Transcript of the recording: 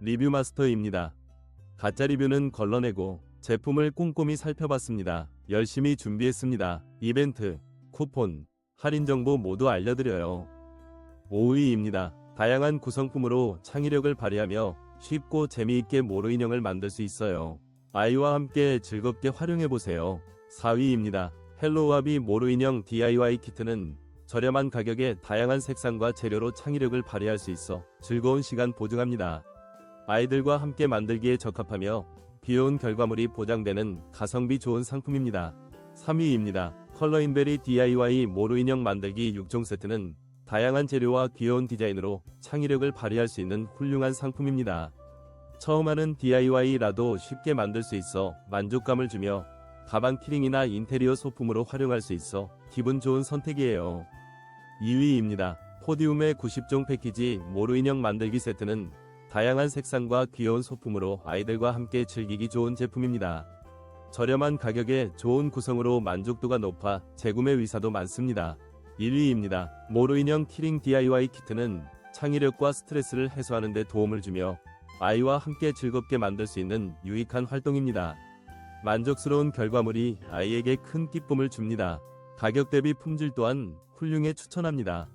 리뷰 마스터입니다. 가짜 리뷰는 걸러내고 제품을 꼼꼼히 살펴봤습니다. 열심히 준비했습니다. 이벤트, 쿠폰, 할인 정보 모두 알려드려요. 5위입니다. 다양한 구성품으로 창의력을 발휘하며 쉽고 재미있게 모루 인형을 만들 수 있어요. 아이와 함께 즐겁게 활용해보세요. 4위입니다. 헬로와비 모루 인형 DIY 키트는 저렴한 가격에 다양한 색상과 재료로 창의력을 발휘할 수 있어 즐거운 시간 보증합니다. 아이들과 함께 만들기에 적합하며 귀여운 결과물이 보장되는 가성비 좋은 상품입니다. 3위입니다. 컬러인베리 DIY 모루 인형 만들기 6종 세트는 다양한 재료와 귀여운 디자인으로 창의력을 발휘할 수 있는 훌륭한 상품입니다. 처음 하는 DIY라도 쉽게 만들 수 있어 만족감을 주며 가방 키링이나 인테리어 소품으로 활용할 수 있어 기분 좋은 선택이에요. 2위입니다. 포디움의 90종 패키지 모루 인형 만들기 세트는 다양한 색상과 귀여운 소품으로 아이들과 함께 즐기기 좋은 제품입니다. 저렴한 가격에 좋은 구성으로 만족도가 높아 재구매 의사도 많습니다. 1위입니다. 모루 인형 키링 DIY 키트는 창의력과 스트레스를 해소하는 데 도움을 주며 아이와 함께 즐겁게 만들 수 있는 유익한 활동입니다. 만족스러운 결과물이 아이에게 큰 기쁨을 줍니다. 가격 대비 품질 또한 훌륭해 추천합니다.